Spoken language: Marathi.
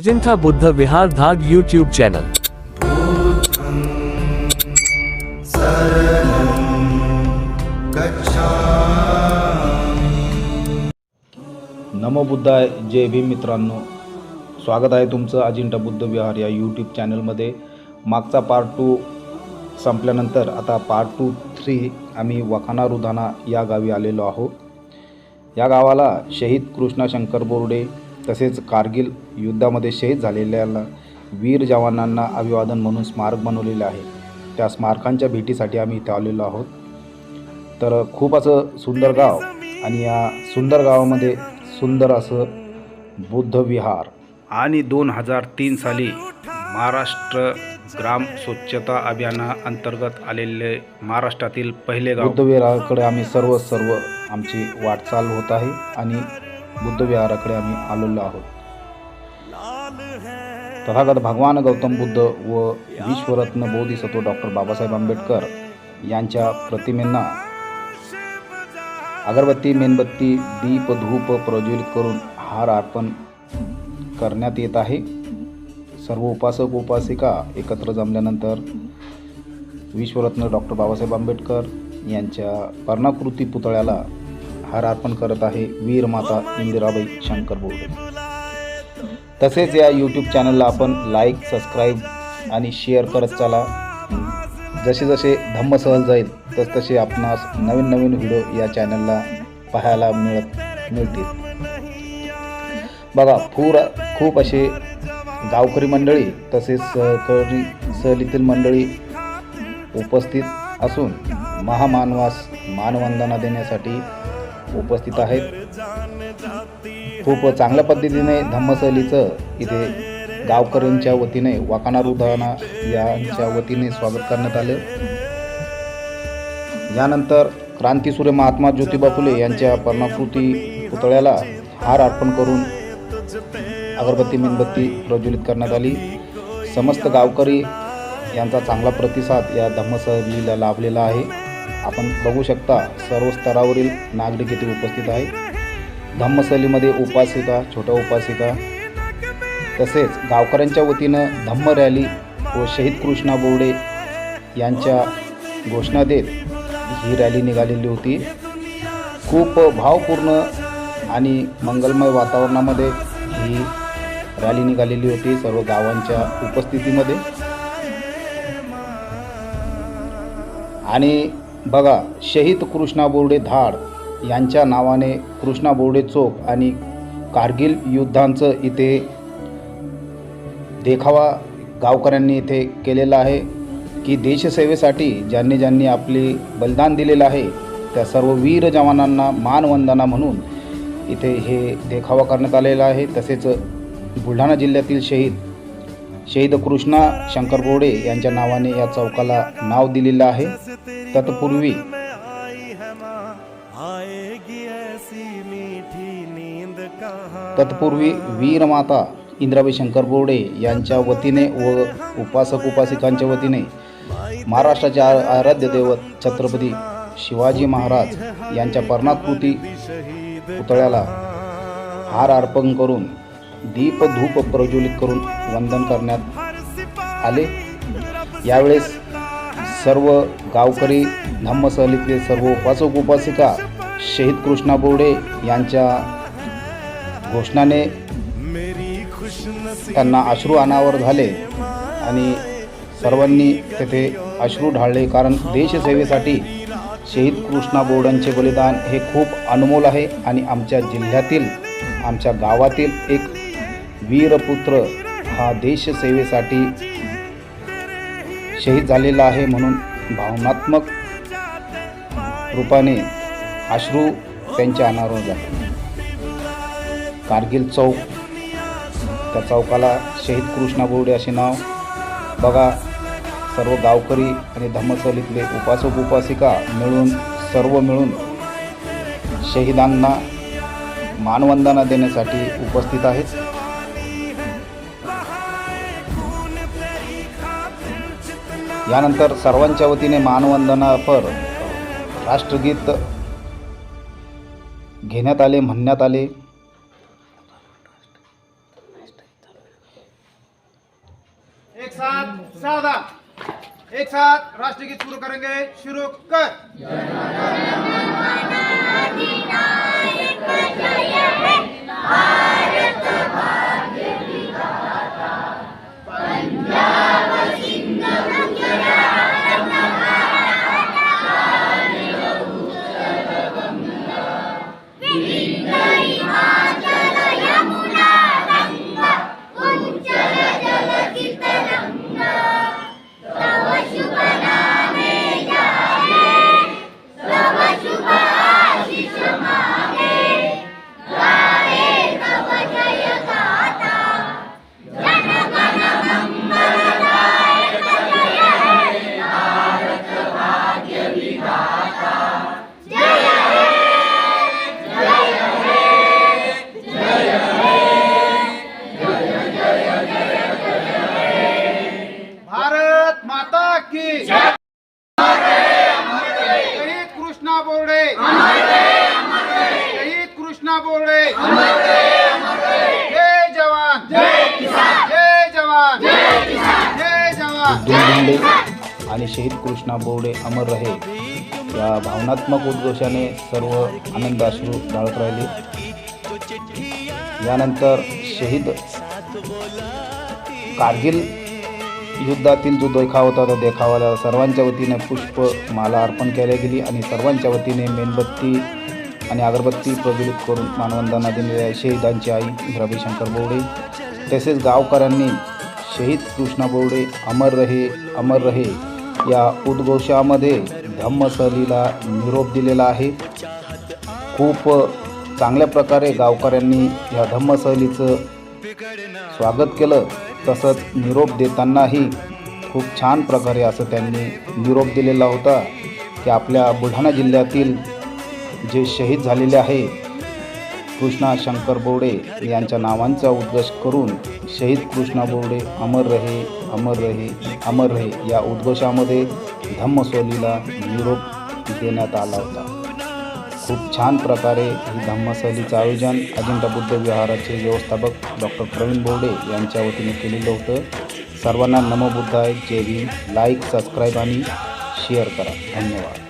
अजिंठा बुद्ध विहार धाग यूट्यूब चॅनल नमो बुद्धाय जय भीम मित्रांनो. स्वागत आहे तुमचं अजिंठा बुद्ध विहार या यूट्यूब चॅनलमध्ये मागचा पार्ट टू संपल्यानंतर आता पार्ट टू थ्री आम्ही वखाना रुधाना या गावी आलेलो आहोत. या गावाला शहीद कृष्णा शंकर बोर्डे तसेच कारगिल युद्धामध्ये शहीद झालेल्या वीर जवानांना अभिवादन म्हणून स्मारक बनवलेले आहे. त्या स्मारकांच्या भेटीसाठी आम्ही इथे आलेलो आहोत. तर खूप असं सुंदर गाव आणि या सुंदर गावामध्ये सुंदर असं बुद्ध विहार आणि दोन हजार तीन साली महाराष्ट्र ग्राम स्वच्छता अभियाना अंतर्गत आलेले महाराष्ट्रातील पहिले गाव. बुद्ध विहाराकडे आम्ही सर्व सर्व आमची वाटचाल होत आहे आणि बुद्धविहाराकडे आम्ही आलेलो आहोत. तथागत भगवान गौतम बुद्ध व विश्वरत्न बोधिसत्व डॉक्टर बाबासाहेब आंबेडकर यांच्या प्रतिमेंना अगरबत्ती मेणबत्ती दीप धूप प्रज्वलित करून हार अर्पण करण्यात येत आहे. सर्व उपासक उपासिका एकत्र जमल्यानंतर विश्वरत्न डॉक्टर बाबासाहेब आंबेडकर यांच्या पर्णाकृती पुतळ्याला हार अर्पण करत आहे वीरमाता इंदिराबाई शंकर बोर्डे. तसेच या यूट्यूब चॅनलला आपण लाईक सबस्क्राईब आणि शेअर करत चला. जसे जसे धम्म सहल जाईल तसतसे आपणास नवीन नवीन व्हिडिओ या चॅनलला पाहायला मिळत मिळतील. बघा पूर खूप असे गावकरी मंडळी तसेच सहकारी सहलीतील मंडळी उपस्थित असून महामानवास मानवंदना देण्यासाठी उपस्थित आहेत. खूप चांगल्या पद्धतीने धम्मसहलीचं इथे गावकऱ्यांच्या वतीने वाकाना रुदाना यांच्या वतीने स्वागत करण्यात आलं. यानंतर क्रांतीसूर्य महात्मा ज्योतिबा फुले यांच्या पर्णाकृती पुतळ्याला हार अर्पण करून अगरबत्ती मेणबत्ती प्रज्वलित करण्यात आली. समस्त गावकरी यांचा चांगला प्रतिसाद या धम्मसहलीला लाभलेला आहे. आपण बघू शकता सर्व स्तरावरील नागरिक इथे उपस्थित आहे धम्मसलीमध्ये उपासिका छोट्या उपासिका तसेच गावकऱ्यांच्या वतीनं धम्म रॅली व शहीद कृष्णा बोर्डे यांच्या घोषणा देत ही रॅली निघालेली होती. खूप भावपूर्ण आणि मंगलमय वातावरणामध्ये ही रॅली निघालेली होती सर्व गावांच्या उपस्थितीमध्ये. आणि बघा शहीद कृष्णा बोर्डे धाड. यांच्या नावाने कृष्णा बोर्डे चौक आणि कारगिल युद्धांचं इथे देखावा गावकऱ्यांनी इथे केलेला आहे. की देशसेवेसाठी ज्यांनी ज्यांनी आपले बलिदान दिलेलं आहे त्या सर्व वीर जवानांना मानवंदना म्हणून इथे हे देखावा करण्यात आलेला आहे. तसेच बुलढाणा जिल्ह्यातील शहीद शहीद कृष्णा शंकर बोर्डे यांच्या नावाने या चौकाला नाव दिलेलं आहे. तत्पूर्वी तत्पूर्वी वीरमाता इंद्राबाई शंकर बोर्डे यांच्या वतीने व उपासक उपासिकांच्या वतीने महाराष्ट्राचे आराध्य दैवत छत्रपती शिवाजी महाराज यांच्या पर्णाकृती पुतळ्याला हार अर्पण करून दीप धूप प्रज्वलित करून वंदन करण्यात आले. यावेळेस सर्व गावकरी धम्मसहलीतले सर्व उपासक उपासिका शहीद कृष्णा बोर्डे यांच्या घोषणाने त्यांना अश्रू अनावर झाले आणि सर्वांनी तेथे अश्रू ढाळले. कारण देशसेवेसाठी शहीद कृष्णा बोर्डांचे बलिदान हे खूप अनमोल आहे आणि आमच्या जिल्ह्यातील आमच्या गावातील एक वीरपुत्र हा देशसेवेसाठी शहीद झालेला आहे म्हणून भावनात्मक रूपाने अश्रू त्यांच्या अनावर झाले कारगिल चौक त्या चौकाला शहीद कृष्णा बोर्डे असे नाव. बघा सर्व गावकरी आणि धम्मसलीतले उपासक उपासिका मिळून सर्व मिळून शहीदांना मानवंदना देण्यासाठी उपस्थित आहेत. यानंतर सर्वांच्या वतीने मानवंदनापर राष्ट्रगीत घेण्यात आले म्हणण्यात आले. एक साथ सावधान. एक साथ राष्ट्रगीत शुरू करेंगे शुरू कर. भारत कृष्णा जय जवान. जय जवान. जय जवान. आणि शहीद कृष्णा बोर्डे अमर रहे या भावनात्मक उद्घोषाने सर्व आनंदाश्रू ढाळत राहिले. यानंतर शहीद कारगिल युद्धातील जो देखाव होता त्या देखावाला सर्वांच्या वतीने पुष्पमाला अर्पण केल्या गेली आणि सर्वांच्या वतीने मेणबत्ती आणि अगरबत्ती प्रज्वलित करून मानवंदना दिलेल्या शहीदांची आई रविशंकर बोर्डे तसेच गावकऱ्यांनी शहीद कृष्णा बोर्डे अमर रहे अमर रहे या उद्घोषामध्ये धम्मसहलीला निरोप दिलेला आहे. खूप चांगल्या प्रकारे गावकऱ्यांनी या धम्मसहलीचं स्वागत केलं. तसंच निरोप देतानाही खूप छान प्रकारे असं त्यांनी निरोप दिलेला होता की आपल्या बुलढाणा जिल्ह्यातील जे शहीद झालेले आहे. कृष्णा शंकर बोर्डे यांच्या नावांचा उद्घोष करून शहीद कृष्णा बोर्डे अमर रहे अमर रहे अमर रहे या उद्घोषामध्ये धम्मसोलीला निरोप देण्यात आला होता. खूप छान प्रकारे ही धम्मसहलीचं आयोजन अजिंठा बुद्ध विहाराचे व्यवस्थापक डॉक्टर प्रवीण बोर्डे यांच्या वतीने केलेलं होतं. सर्वांना नमोबुद्ध आहे जय भीम लाईक सबस्क्राईब आणि शेअर करा. धन्यवाद.